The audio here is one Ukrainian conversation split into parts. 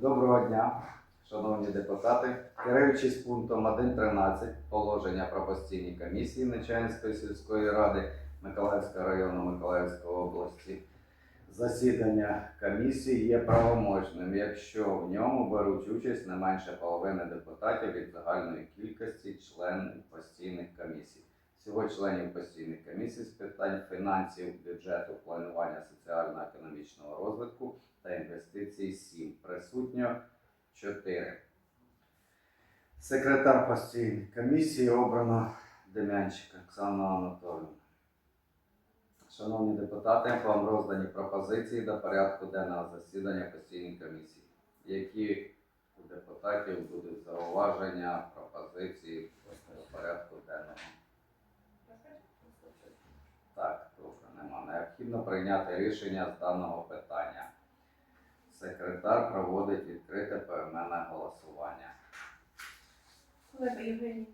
Доброго дня, шановні депутати. Керуючись пунктом 1.13 положення про постійні комісії Нечаїнської сільської ради Миколаївського району Миколаївської області, засідання комісії є правоможним, якщо в ньому беруть участь не менше половини депутатів від загальної кількості членів постійних комісій. Всього членів постійних комісій з питань фінансів, бюджету, планування соціально-економічного розвитку та інвестицій 7. Присутньо 4. Секретар постійної комісії обрано Дем'янчик Оксана Анатолійовна. Шановні депутати, вам роздані пропозиції до порядку денного засідання постійної комісії. Які у депутатів будуть зауваження, пропозиції до порядку денного? Необхідно прийняти рішення з даного питання. Секретар проводить відкрите поіменне голосування. Колеба Євгеній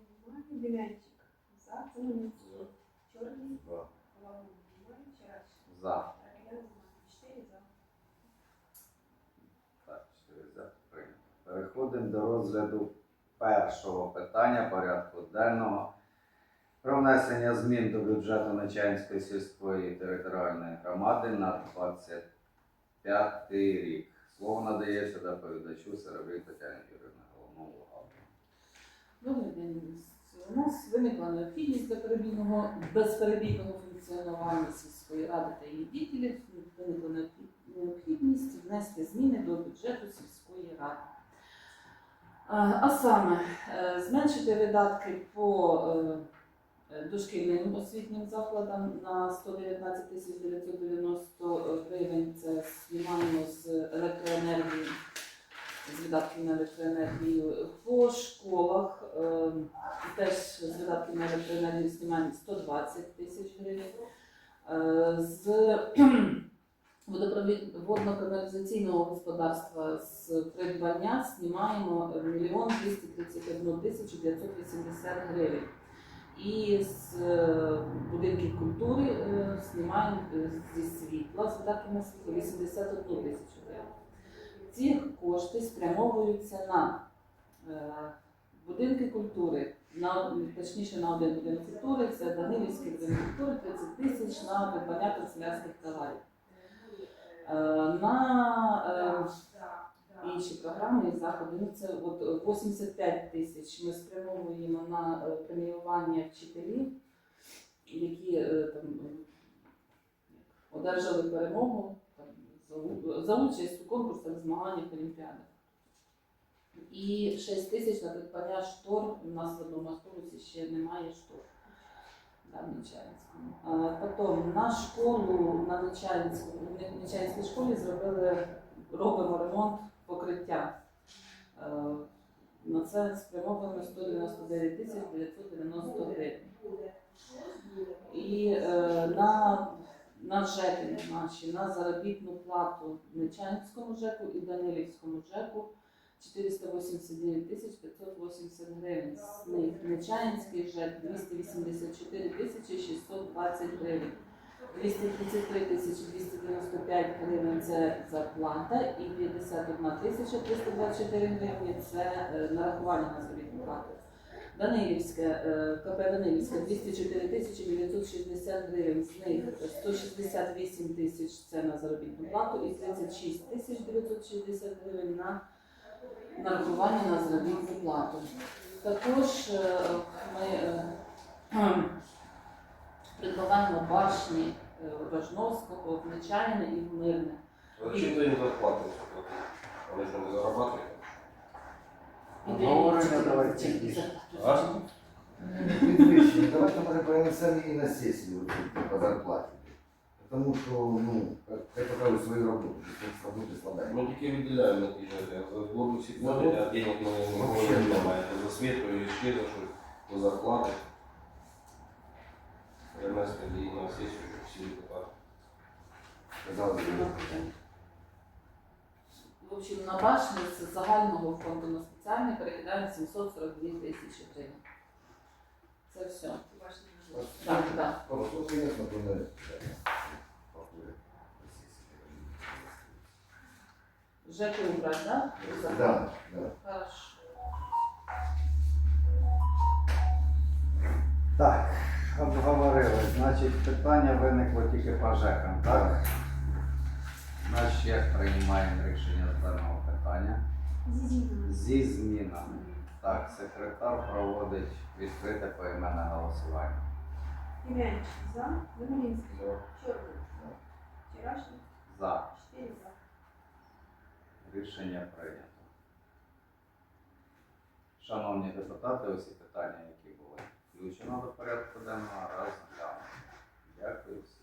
Дем'янчик за, Чорний, За. За. Так, чотири за прийнято. Переходимо до розгляду першого питання порядку денного про внесення змін до бюджету Нечаїнської сільської територіальної громади на 25 рік. Слово надається доповідачу Серебрій Тетяні Юрівні, головному бухгалтеру. Добрий день. У нас виникла необхідність безперебійного, безперебійного функціонування сільської ради та її дітелів. Виникла необхідність внести зміни до бюджету сільської ради. А саме е, зменшити видатки по е, дошкільним освітнім закладам на 119 тисяч 990 гривень. Це знімаємо з електроенергії з видатків на електроенергію по школах. е, Теж з видатків на електроенергію знімаємо 120 тисяч гривень. Е, З водно-каналізаційного господарства з придбання знімаємо 1 231 тисячу 980 гривень. І з е, будинків культури е, знімаємо е, зі світла, з видатків на світло 81 тисячу гривень. Ці кошти спрямовуються на будинки культури, на, точніше на один будинок культури, це Данилівський будинок культури, 30 тисяч на придбання канцелярських товарів. На інші програми і заходи, ну це от 85 тисяч ми спрямовуємо на е, преміювання вчителів, які е, там е, одержали перемогу там, за, участь у конкурсах, змаганнях, олімпіадах. І 6 тисяч на придбання штор. У нас в одному автобусі ще немає штор. Потім на школу, на Нечаїнську, в Нечаїнській школі зробили, робимо ремонт покриття. Е, На це спрямовано 199 тисяч 990 гривень. І е, на, на ЖЕКи наші, на заробітну плату Нечаїнському ЖЕКу і Данилівському ЖЕКу 489 тисяч 580 гривень. З них Нечаїнський ЖЕК 284 тисячі 620 гривень. 233 тисячі 295 гривень це зарплата і 51 тисяча 324 гривні це е, нарахування на заробітну плату. Данилівське, е, КП Данилівське 204 тисячі 960 гривень, з них 168 тисяч це на заробітну плату і 36 тисяч 960 гривень на нарахування на заробітну плату. Також е, ми кхм, башні е, Рожновського, в Нечаїне і в Мирне. Зачем ты не зарплату Вони ж не зарабатывают. Обговорення давайте Ідея- більше. А? Підвищення. Давайте може перенесемо її на сесію по зарплаті. Тому що, ну, як покажуть свою роботу, що роботи складаємо. Ми тільки виділяємо на ті ж за воду всі платять, а денег ми не немає. За світло і ще за що, за зарплати. Перенести її на сесію, щоб всі депутати. Казали, В общем, на башні з загального фонду на спеціальний перекидаємо 742 тисячі гривень. Це все. Так, так. Просто, звісно, то не... ЖЕКи убрать, да? Да, да. Хорошо. Так, обговорили. Значить, питання виникло тільки по ЖЕКам, так? Значить, як приймаємо рішення з даного питання? Зі змінами. Зі змінами. Так, секретар проводить відкрите поіменне голосування. Дем'янчик за. Землінський. За. Чорний. Вчорашній. За. Чотири за. Рішення прийнято. Шановні депутати, усі питання, які включено до порядку денного, раз глянемо. Дякую всім.